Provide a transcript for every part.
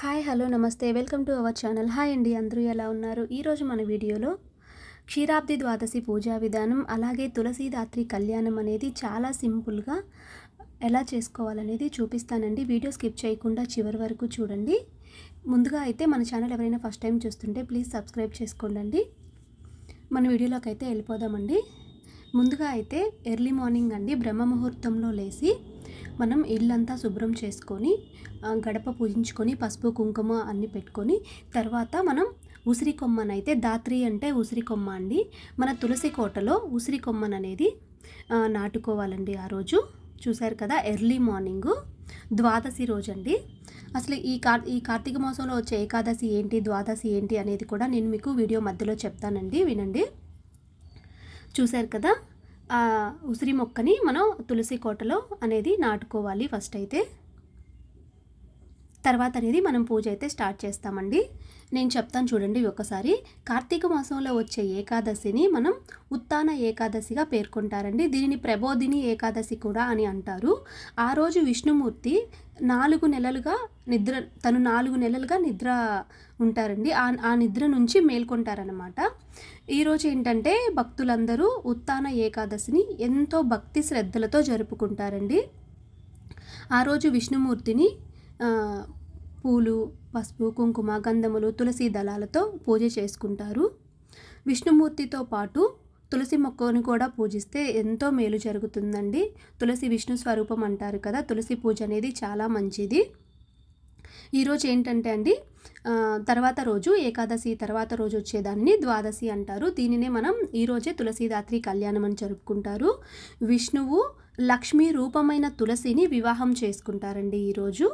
Hi hello నమస్తే. Welcome to our channel. Hi అండి అందరూ ఎలా ఉన్నారు? ఈరోజు మన వీడియోలో క్షీరాబ్ది ద్వాదశి పూజా విధానం అలాగే తులసీదాత్రి కళ్యాణం అనేది చాలా సింపుల్గా ఎలా చేసుకోవాలనేది చూపిస్తానండి. వీడియో స్కిప్ చేయకుండా చివరి వరకు చూడండి. ముందుగా అయితే మన ఛానల్ ఎవరైనా ఫస్ట్ టైం చూస్తుంటే ప్లీజ్ సబ్స్క్రైబ్ చేసుకోండి మన వీడియోలోకి అయితే వెళ్ళిపోదామండి. ముందుగా అయితే ఎర్లీ మార్నింగ్ అండి బ్రహ్మ ముహూర్తంలో లేచి మనం ఇల్లంతా శుభ్రం చేసుకొని గడప పూజించుకొని పసుపు కుంకుమ అన్నీ పెట్టుకొని తర్వాత మనం ఉసిరి కొమ్మనైతే దాత్రి అంటే ఉసిరి కొమ్మ అండి. మన తులసి కోటలో ఉసిరి కొమ్మననేది నాటుకోవాలండి ఆ రోజు. చూశారు కదా ఎర్లీ మార్నింగు ద్వాదశి రోజు అండి అసలు ఈ కార్ ఈ కార్తీక మాసంలో వచ్చే ఏకాదశి ఏంటి ద్వాదశి ఏంటి అనేది కూడా నేను మీకు వీడియో మధ్యలో చెప్తానండి వినండి. చూశారు కదా ఉసిరి మొక్కని మనం తులసి కోటలో అనేది నాటుకోవాలి ఫస్ట్ అయితే. తర్వాత అనేది మనం పూజ అయితే స్టార్ట్ చేస్తామండి. నేను చెప్తాను చూడండి ఒకసారి. కార్తీక మాసంలో వచ్చే ఏకాదశిని మనం ఉత్తాన ఏకాదశిగా పేర్కొంటారండి. దీనిని ప్రబోధిని ఏకాదశి కూడా అని అంటారు. ఆ రోజు విష్ణుమూర్తి నాలుగు నెలలుగా నిద్ర తను నాలుగు నెలలుగా నిద్ర ఉంటారండి. ఆ ఆ నిద్ర నుంచి మేల్కొంటారనమాట ఈరోజు ఏంటంటే భక్తులందరూ ఉత్తాన ఏకాదశిని ఎంతో భక్తి శ్రద్ధలతో జరుపుకుంటారండి. ఆ రోజు విష్ణుమూర్తిని పూలు పసుపు కుంకుమ గంధములు తులసి దళాలతో పూజ చేసుకుంటారు. విష్ణుమూర్తితో పాటు తులసి మొక్కను కూడా పూజిస్తే ఎంతో మేలు జరుగుతుందండి. తులసి విష్ణు స్వరూపం అంటారు కదా తులసి పూజ అనేది చాలా మంచిది. ఈరోజు ఏంటంటే అండి తర్వాత రోజు ఏకాదశి తర్వాత రోజు వచ్చేదాన్ని ద్వాదశి అంటారు. దీనినే మనం ఈరోజే తులసీదాత్రి కళ్యాణం అని జరుపుకుంటారు. విష్ణువు లక్ష్మీ రూపమైన తులసిని వివాహం చేసుకుంటారండి ఈరోజు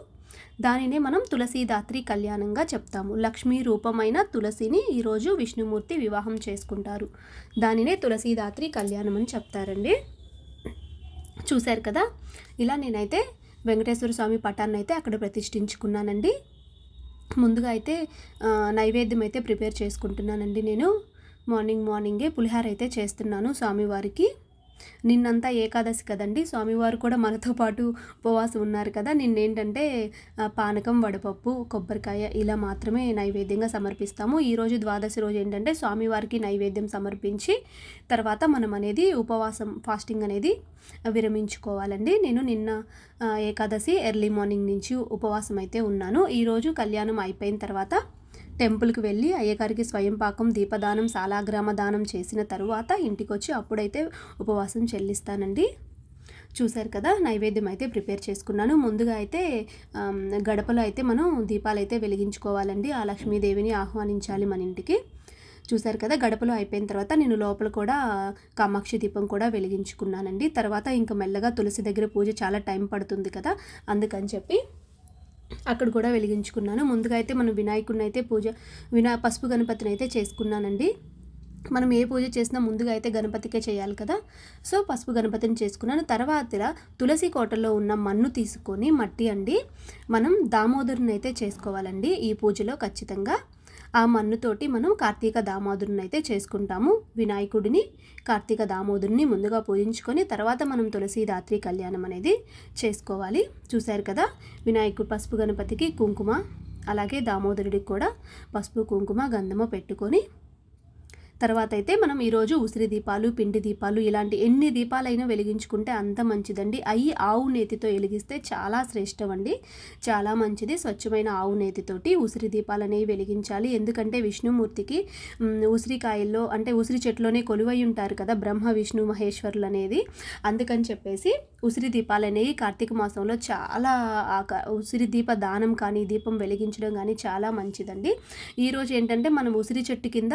దానినే మనం తులసీదాత్రి కళ్యాణంగా చెప్తాము. లక్ష్మీ రూపమైన తులసిని ఈరోజు విష్ణుమూర్తి వివాహం చేసుకుంటారు. దానినే తులసీదాత్రి కళ్యాణం అని చెప్తారండి. చూశారు కదా? ఇలా నేనైతే వెంకటేశ్వర స్వామి పటాన్ని అయితే అక్కడ ప్రతిష్ఠించుకున్నానండి. ముందుగా అయితే నైవేద్యం అయితే ప్రిపేర్ చేసుకుంటున్నానండి నేను. మార్నింగ్ మార్నింగే పులిహార అయితే చేస్తున్నాను స్వామివారికి. నిన్నంతా ఏకాదశి కదండి. స్వామివారు కూడా మనతో పాటు ఉపవాసం ఉన్నారు కదా. నిన్నేంటంటే పానకం వడపప్పు కొబ్బరికాయ ఇలా మాత్రమే నైవేద్యంగా సమర్పిస్తాము. ఈరోజు ద్వాదశి రోజు ఏంటంటే స్వామివారికి నైవేద్యం సమర్పించి తర్వాత మనం అనేది ఉపవాసం ఫాస్టింగ్ అనేది విరమించుకోవాలండి. నేను నిన్న ఏకాదశి ఎర్లీ మార్నింగ్ నుంచి ఉపవాసం అయితే ఉన్నాను ఈరోజు కళ్యాణం అయిపోయిన తర్వాత టెంపుల్కి వెళ్ళి అయ్యగారికి స్వయం పాకం దీపదానం సాలాగ్రామ దానం చేసిన తరువాత ఇంటికి వచ్చి అప్పుడైతే ఉపవాసం చెల్లిస్తానండి. చూశారు కదా నైవేద్యం అయితే ప్రిపేర్ చేసుకున్నాను. ముందుగా అయితే గడపలో అయితే మనం దీపాలు అయితే వెలిగించుకోవాలండి. ఆ లక్ష్మీదేవిని ఆహ్వానించాలి మన ఇంటికి. చూశారు కదా గడపలో అయిపోయిన తర్వాత నేను లోపల కూడా కామాక్షి దీపం కూడా వెలిగించుకున్నానండి. తర్వాత ఇంకా మెల్లగా తులసి దగ్గర పూజ చాలా టైం పడుతుంది కదా అందుకని చెప్పి అక్కడ కూడా వెలిగించుకున్నాను. ముందుగా అయితే మనం వినాయకుడిని అయితే పూజ వినా పసుపు గణపతిని అయితే చేసుకున్నానండి. మనం ఏ పూజ చేసినా ముందుగా అయితే గణపతికే చేయాలి కదా. సో పసుపు గణపతిని చేసుకున్నాను. తర్వాత తులసి కోటలో ఉన్న మన్ను తీసుకొని మట్టి అండి మనం దామోదరుని అయితే చేసుకోవాలండి ఈ పూజలో ఖచ్చితంగా. ఆ మన్నుతోటి మనం కార్తీక దామోదరుని అయితే చేసుకుంటాము. వినాయకుడిని కార్తీక దామోదరుని ముందుగా పూజించుకొని తర్వాత మనం తులసి రాత్రి కళ్యాణం అనేది చేసుకోవాలి. చూశారు కదా వినాయకుడు పసుపు గణపతికి కుంకుమ అలాగే దామోదరుడికి కూడా పసుపు కుంకుమ గంధము పెట్టుకొని తర్వాత అయితే మనం ఈరోజు ఉసిరి దీపాలు పిండి దీపాలు ఇలాంటి ఎన్ని దీపాలైనా వెలిగించుకుంటే అంత మంచిదండి. అవి ఆవు నేతితో వెలిగిస్తే చాలా శ్రేష్టం అండి చాలా మంచిది. స్వచ్ఛమైన ఆవు నేతితోటి ఉసిరి దీపాలు అనేవి వెలిగించాలి. ఎందుకంటే విష్ణుమూర్తికి ఉసిరికాయల్లో అంటే ఉసిరి చెట్లోనే కొలువై ఉంటారు కదా బ్రహ్మ విష్ణు మహేశ్వరులు అనేది అందుకని చెప్పేసి ఉసిరి దీపాలు అనేవి కార్తీక మాసంలో చాలా ఉసిరి దీప దానం కానీ దీపం వెలిగించడం కానీ చాలా మంచిదండి. ఈరోజు ఏంటంటే మనం ఉసిరి చెట్టు కింద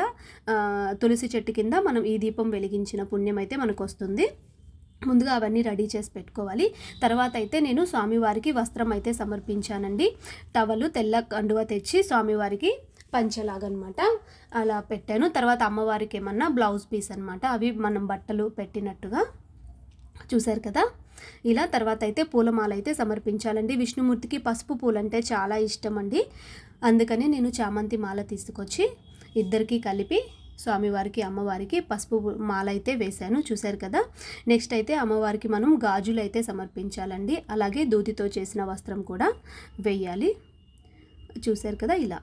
తులసి చెట్టు కింద మనం ఈ దీపం వెలిగించిన పుణ్యం అయితే మనకు వస్తుంది ముందుగా అవన్నీ రెడీ చేసి పెట్టుకోవాలి. తర్వాత అయితే నేను స్వామివారికి వస్త్రం అయితే సమర్పించానండి. టవలు తెల్ల కండువ తెచ్చి స్వామివారికి పంచలాగనమాట. అలా పెట్టాను. తర్వాత అమ్మవారికి ఏమన్నా బ్లౌజ్ పీస్ అనమాట. అవి మనం బట్టలు పెట్టినట్టుగా. చూశారు కదా? ఇలా తర్వాత అయితే పూలమాల అయితే సమర్పించాలండి. విష్ణుమూర్తికి పసుపు పూలంటే చాలా ఇష్టం అండి అందుకని నేను చామంతి మాల తీసుకొచ్చి ఇద్దరికి కలిపి స్వామివారికి అమ్మవారికి పసుపు మాల అయితే వేశాను. చూశారు కదా? నెక్స్ట్ అయితే అమ్మవారికి మనం గాజులు అయితే సమర్పించాలండి. అలాగే దూదితో చేసిన వస్త్రం కూడా వేయాలి. చూశారు కదా ఇలా?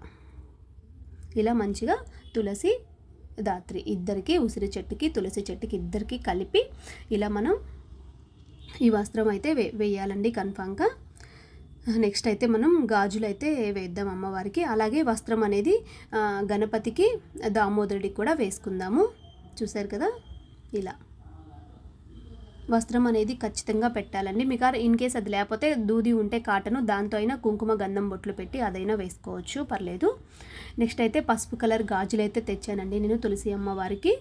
ఇలా మంచిగా తులసి దాత్రి ఇద్దరికి ఉసిరి చెట్టుకి తులసి చెట్టుకి ఇద్దరికి కలిపి ఇలా మనం ఈ వస్త్రం అయితే వే వేయాలండి కన్ఫామ్గా. నెక్స్ట్ అయితే మనం గాజులు అయితే వేద్దాం అమ్మవారికి. అలాగే వస్త్రం అనేది గణపతికి దామోదరుడికి కూడా వేసుకుందాము. చూసారు కదా? ఇలా. వస్త్రం అనేది ఖచ్చితంగా పెట్టాలండి. మీకు ఇన్ కేస్ అది లేకపోతే దూది ఉంటే కాటను దాంతో అయినా కుంకుమ గంధం బొట్లు పెట్టి అదైనా వేసుకోవచ్చు. పర్లేదు. నెక్స్ట్ అయితే పసుపు కలర్ గాజులు అయితే తెచ్చానండి నేను తులసి అమ్మవారికి.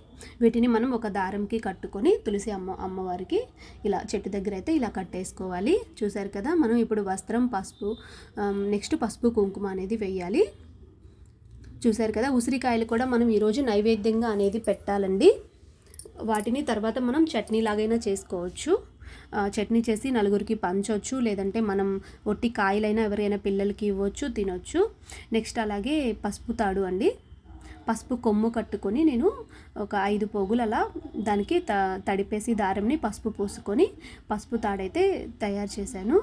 వీటిని మనం ఒక దారంకి కట్టుకొని తులసి అమ్మ అమ్మవారికి ఇలా చెట్టు దగ్గర అయితే ఇలా కట్టేసుకోవాలి. చూసారు కదా మనం ఇప్పుడు వస్త్రం పసుపు నెక్స్ట్ పసుపు కుంకుమ అనేది వేయాలి. చూసారు కదా ఉసిరికాయలు కూడా మనం ఈరోజు నైవేద్యంగా అనేది పెట్టాలండి. వాటిని తర్వాత మనం చట్నీ లాగైనా చేసుకోవచ్చు. చట్నీ చేసి నలుగురికి పంచవచ్చు లేదంటే మనం ఒట్టి కాయలైనా ఎవరైనా పిల్లలకి ఇవ్వచ్చు తినొచ్చు. నెక్స్ట్ అలాగే పసుపు తాడు అండి. పసుపు కొమ్ము కట్టుకొని నేను ఒక ఐదు పోగులు అలా దానికి త తడిపేసి దారంని పసుపు పూసుకొని పసుపు తాడైతే తయారు చేశాను.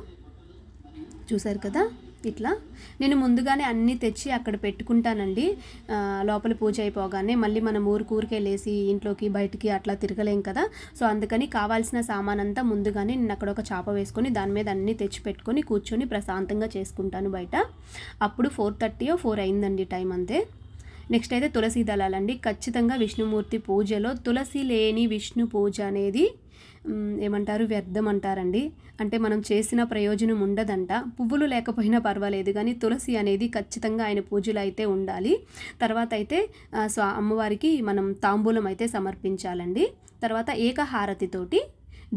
చూసారు కదా? ఇట్లా. నేను ముందుగానే అన్నీ తెచ్చి అక్కడ పెట్టుకుంటానండి. లోపల పూజ అయిపోగానే మళ్ళీ మనం ఊరు ఊరికే ఇంట్లోకి బయటికి అట్లా తిరగలేం కదా. సో అందుకని కావాల్సిన సామాన్ అంతా ముందుగానే నేను అక్కడ ఒక చాప వేసుకొని దాని మీద అన్నీ తెచ్చి పెట్టుకొని కూర్చొని ప్రశాంతంగా చేసుకుంటాను బయట. అప్పుడు ఫోర్ థర్టీయో ఫోర్ అయిందండి టైం అంతే. నెక్స్ట్ అయితే తులసి దళాలండి. ఖచ్చితంగా విష్ణుమూర్తి పూజలో తులసి లేని విష్ణు పూజ అనేది ఏమంటారు వ్యర్థం అంటారండి. అంటే మనం చేసిన ప్రయోజనం ఉండదంట. పువ్వులు లేకపోయినా పర్వాలేదు కానీ తులసి అనేది ఖచ్చితంగా ఆయన పూజలు అయితే ఉండాలి. తర్వాత అయితే స్వా అమ్మవారికి మనం తాంబూలం అయితే సమర్పించాలండి. తర్వాత ఏకహారతితోటి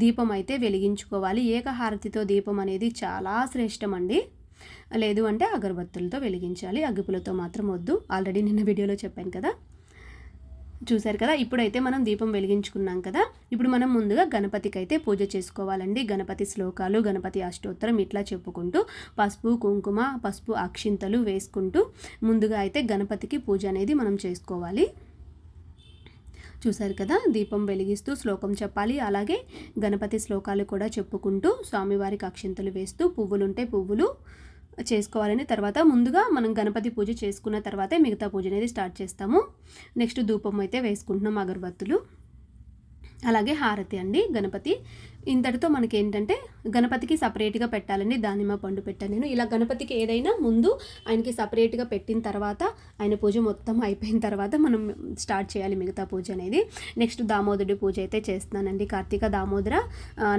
దీపం అయితే వెలిగించుకోవాలి. ఏకహారతితో దీపం అనేది చాలా శ్రేష్టం అండి. లేదు అంటే అగరబత్తులతో వెలిగించాలి. అగ్గిపులతో మాత్రం వద్దు. ఆల్రెడీ నిన్న వీడియోలో చెప్పాను కదా. చూశారు కదా? ఇప్పుడైతే మనం దీపం వెలిగించుకున్నాం కదా? ఇప్పుడు మనం ముందుగా గణపతికి అయితే పూజ చేసుకోవాలండి. గణపతి శ్లోకాలు గణపతి అష్టోత్తరం ఇట్లా చెప్పుకుంటూ పసుపు కుంకుమ పసుపు అక్షింతలు వేసుకుంటూ ముందుగా అయితే గణపతికి పూజ అనేది మనం చేసుకోవాలి. చూశారు కదా దీపం వెలిగిస్తూ శ్లోకం చెప్పాలి. అలాగే గణపతి శ్లోకాలు కూడా చెప్పుకుంటూ స్వామివారికి అక్షింతలు వేస్తూ పువ్వులుంటే పువ్వులు చేసుకోవాలని తర్వాత ముందుగా మనం గణపతి పూజ చేసుకున్న తర్వాతే మిగతా పూజ అనేది స్టార్ట్ చేస్తాము. నెక్స్ట్ ధూపం అయితే వేసుకుంటున్నాం అగరబత్తులు. అలాగే హారతి అండి. గణపతి ఇంతటితో మనకి ఏంటంటే గణపతికి సపరేట్గా పెట్టాలండి దానిమ్మ పండు పెట్టాను నేను. ఇలా గణపతికి ఏదైనా ముందు ఆయనకి సపరేట్గా పెట్టిన తర్వాత ఆయన పూజ మొత్తం అయిపోయిన తర్వాత మనం స్టార్ట్ చేయాలి మిగతా పూజ అనేది. నెక్స్ట్ దామోదరుడి పూజ అయితే చేస్తున్నానండి. కార్తీక దామోదర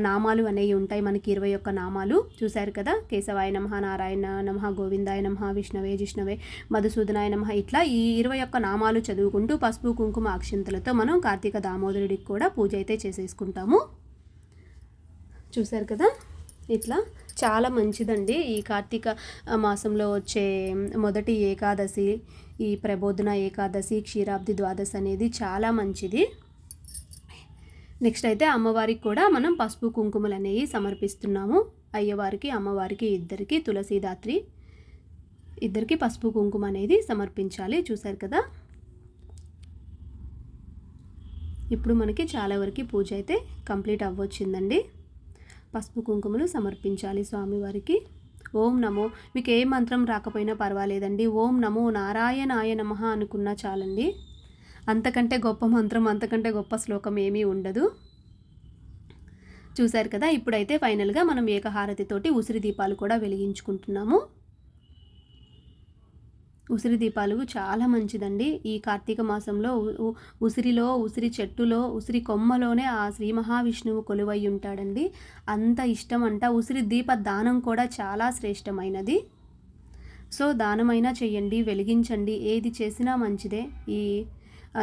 నామాలు అనేవి ఉంటాయి మనకి ఇరవై ఒక్క నామాలు. చూశారు కదా? కేశవాయ నమ నారాయణ నమ గోవిందాయ నమ విష్ణవే జిష్ణవే మధుసూదనాయ నమ. ఇట్లా ఈ ఇరవై ఒక్క నామాలు చదువుకుంటూ పసుపు కుంకుమ అక్షింతలతో మనం కార్తీక దామోదరుడికి కూడా పూజ అయితే చేసేసుకుంటాము. చూశారు కదా? ఇట్లా? చాలా మంచిదండి. ఈ కార్తీక మాసంలో వచ్చే మొదటి ఏకాదశి ఈ ప్రబోధన ఏకాదశి క్షీరాబ్ది ద్వాదశి అనేది చాలా మంచిది. నెక్స్ట్ అయితే అమ్మవారికి కూడా మనం పసుపు కుంకుమలు అనేవి సమర్పిస్తున్నాము. అయ్యవారికి అమ్మవారికి ఇద్దరికి తులసీదాత్రి ఇద్దరికి పసుపు కుంకుమ అనేది సమర్పించాలి. చూశారు కదా? ఇప్పుడు మనకి చాలా వరకు పూజ అయితే కంప్లీట్ అవ్వచ్చిందండి. పసుపు కుంకుమలు సమర్పించాలి స్వామివారికి. ఓం నమో. మీకు ఏ మంత్రం రాకపోయినా పర్వాలేదండి. ఓం నమో నారాయణాయ నమ అనుకున్నా చాలండి. అంతకంటే గొప్ప మంత్రం అంతకంటే గొప్ప శ్లోకం ఏమీ ఉండదు. చూశారు కదా ఇప్పుడైతే ఫైనల్గా మనం ఏకహారతితోటి ఉసిరి దీపాలు కూడా వెలిగించుకుంటున్నాము. ఉసిరి దీపాలు చాలా మంచిదండి. ఈ కార్తీక మాసంలో ఉసిరిలో ఉసిరి చెట్టులో ఉసిరి కొమ్మలోనే ఆ శ్రీ మహావిష్ణువు కొలువై ఉంటాడండి. అంత ఇష్టం అంట ఉసిరి దీప దానం కూడా చాలా శ్రేష్టమైనది. సో దానమైనా చెయ్యండి వెలిగించండి. ఏది చేసినా మంచిదే. ఈ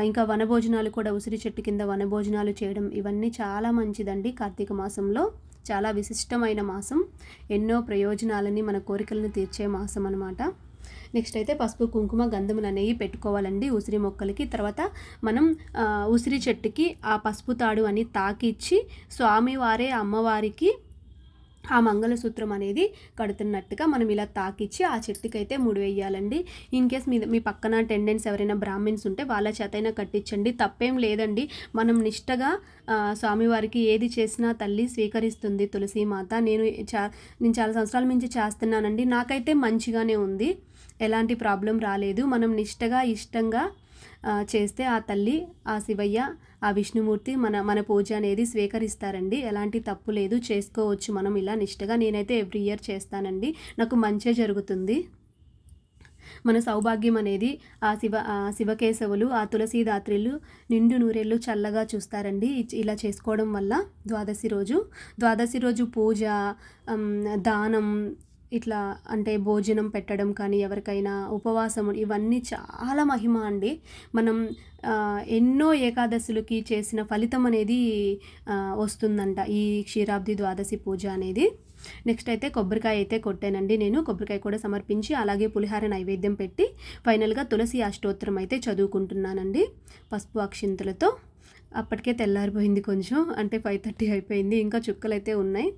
ఇంకా వనభోజనాలు కూడా ఉసిరి చెట్టు కింద వనభోజనాలు చేయడం ఇవన్నీ చాలా మంచిదండి కార్తీక మాసంలో. చాలా విశిష్టమైన మాసం. ఎన్నో ప్రయోజనాలని మన కోరికలను తీర్చే మాసం అనమాట నెక్స్ట్ అయితే పసుపు కుంకుమ గంధములు అనేవి పెట్టుకోవాలండి ఉసిరి మొక్కలకి. తర్వాత మనం ఉసిరి చెట్టుకి ఆ పసుపు తాడు అని తాకిచ్చి స్వామివారే అమ్మవారికి ఆ మంగళసూత్రం అనేది కడుతున్నట్టుగా మనం ఇలా తాకిచ్చి ఆ చెట్టుకైతే ముడి వేయాలండి. ఇన్ కేస్ మీ మీ పక్కన టెండెన్స్ ఎవరైనా బ్రాహ్మిన్స్ ఉంటే వాళ్ళ చేతైనా కట్టించండి. తప్పేం లేదండి. మనం నిష్టగా స్వామివారికి ఏది చేసినా తల్లి స్వీకరిస్తుంది తులసి మాత నేను చా నేను చాలా సంవత్సరాల నుంచి చేస్తున్నానండి. నాకైతే మంచిగానే ఉంది. ఎలాంటి ప్రాబ్లం రాలేదు. మనం నిష్టగా ఇష్టంగా చేస్తే ఆ తల్లి ఆ శివయ్య ఆ విష్ణుమూర్తి మన మన పూజ అనేది స్వీకరిస్తారండి. ఎలాంటి తప్పు లేదు. చేసుకోవచ్చు. మనం ఇలా నిష్టగా నేనైతే ఎవ్రీ ఇయర్ చేస్తానండి. నాకు మంచే జరుగుతుంది. మన సౌభాగ్యం అనేది ఆ శివ ఆ శివకేశవులు ఆ తులసీదాత్రిలు నిండు నూరేళ్ళు చల్లగా చూస్తారండి. ఇలా చేసుకోవడం వల్ల ద్వాదశి రోజు. ద్వాదశి రోజు పూజ దానం ఇట్లా అంటే భోజనం పెట్టడం కానీ ఎవరికైనా ఉపవాసం ఇవన్నీ చాలా మహిమ అండి. మనం ఎన్నో ఏకాదశులకి చేసిన ఫలితం అనేది వస్తుందంట ఈ క్షీరాబ్ది ద్వాదశి పూజ అనేది. నెక్స్ట్ అయితే కొబ్బరికాయ అయితే కొట్టానండి నేను. కొబ్బరికాయ కూడా సమర్పించి అలాగే పులిహార నైవేద్యం పెట్టి ఫైనల్గా తులసి అష్టోత్తరం అయితే చదువుకుంటున్నానండి పసుపు అక్షింతలతో. అప్పటికే తెల్లారిపోయింది కొంచెం అంటే ఫైవ్ థర్టీ అయిపోయింది ఇంకా చుక్కలు అయితే ఉన్నాయి.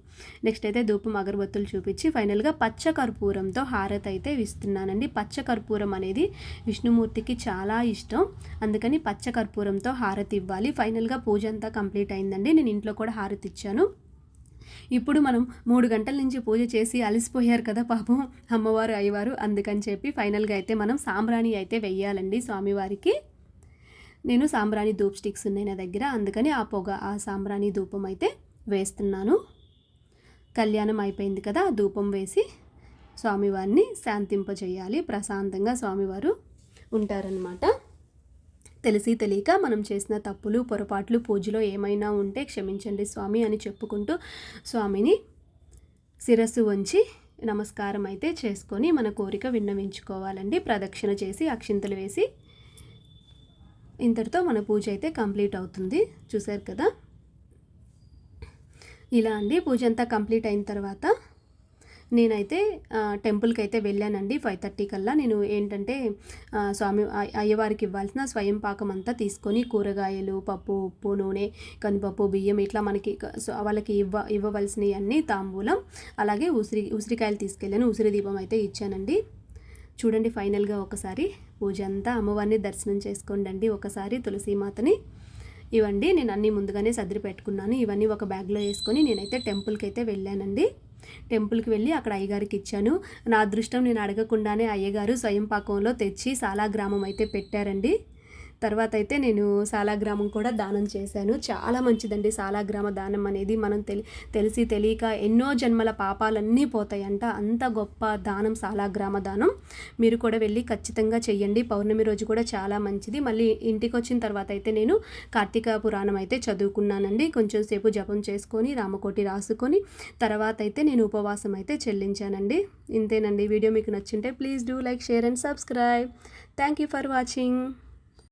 నెక్స్ట్ అయితే ధూపం అగరబత్తులు చూపించి ఫైనల్గా పచ్చ కర్పూరంతో హారతి అయితే ఇస్తున్నానండి. పచ్చ కర్పూరం అనేది విష్ణుమూర్తికి చాలా ఇష్టం. అందుకని పచ్చ కర్పూరంతో హారతి ఇవ్వాలి. ఫైనల్గా పూజ అంతా కంప్లీట్ అయిందండి. నేను ఇంట్లో కూడా హారతి ఇచ్చాను. ఇప్పుడు మనం మూడు గంటల నుంచి పూజ చేసి అలసిపోయారు కదా పాపం అమ్మవారు అయ్యవారు అందుకని చెప్పి ఫైనల్గా అయితే మనం సాంబ్రాణి అయితే వెయ్యాలండి స్వామివారికి. నేను సాంబ్రాణి ధూప్ స్టిక్స్ ఉన్నాయి నా దగ్గర. అందుకని ఆ పొగ ఆ సాంబ్రాణి ధూపం అయితే వేస్తున్నాను. కళ్యాణం అయిపోయింది కదా ఆ ధూపం వేసి స్వామివారిని శాంతింపజేయాలి. ప్రశాంతంగా స్వామివారు ఉంటారనమాట తెలిసి తెలియక మనం చేసిన తప్పులు పొరపాట్లు పూజలో ఏమైనా ఉంటే క్షమించండి స్వామి అని చెప్పుకుంటూ స్వామిని శిరస్సు వంచి నమస్కారం అయితే చేసుకొని మన కోరిక విన్నవించుకోవాలండి. ప్రదక్షిణ చేసి అక్షింతలు వేసి ఇంతటితో మన పూజ అయితే కంప్లీట్ అవుతుంది. చూసారు కదా? ఇలా అండి. పూజ అంతా కంప్లీట్ అయిన తర్వాత నేనైతే టెంపుల్కి అయితే వెళ్ళానండి ఫైవ్ థర్టీ కల్లా. నేను ఏంటంటే స్వామి అయ్యవారికి ఇవ్వాల్సిన స్వయం పాకం అంతా తీసుకొని కూరగాయలు పప్పు ఉప్పు నూనె కందిపప్పు బియ్యం ఇట్లా మనకి వాళ్ళకి ఇవ్వ ఇవ్వవలసినవి అన్నీ తాంబూలం అలాగే ఉసిరి ఉసిరికాయలు తీసుకెళ్ళాను. ఉసిరి దీపం అయితే ఇచ్చానండి. చూడండి ఫైనల్గా ఒకసారి పూజ అంతా అమ్మవారిని దర్శనం చేసుకోండి ఒకసారి తులసీమాతని ఇవ్వండి. నేను అన్నీ ముందుగానే సర్ది పెట్టుకున్నాను. ఇవన్నీ ఒక బ్యాగ్లో వేసుకొని నేనైతే టెంపుల్కి అయితే వెళ్ళానండి. టెంపుల్కి వెళ్ళి అక్కడ అయ్యగారికి ఇచ్చాను. నా అదృష్టం నేను అడగకుండానే అయ్యగారు స్వయం పాకంలో తెచ్చి సాలాగ్రామం అయితే పెట్టారండి. తర్వాత అయితే నేను సాలాగ్రామం కూడా దానం చేశాను. చాలా మంచిదండి. సాలాగ్రామ దానం అనేది మనం తెలి తెలిసి తెలియక ఎన్నో జన్మల పాపాలన్నీ పోతాయంట. అంత గొప్ప దానం సాలాగ్రామ దానం. మీరు కూడా వెళ్ళి ఖచ్చితంగా చెయ్యండి. పౌర్ణమి రోజు కూడా చాలా మంచిది. మళ్ళీ ఇంటికి వచ్చిన తర్వాత అయితే నేను కార్తీక పురాణం అయితే చదువుకున్నానండి. కొంచెం సేపు జపం చేసుకొని రామకోటి రాసుకొని తర్వాత అయితే నేను ఉపవాసం అయితే చెల్లించానండి. ఇంతేనండి. వీడియో మీకు నచ్చింటే please do like share and subscribe. Thank you for watching.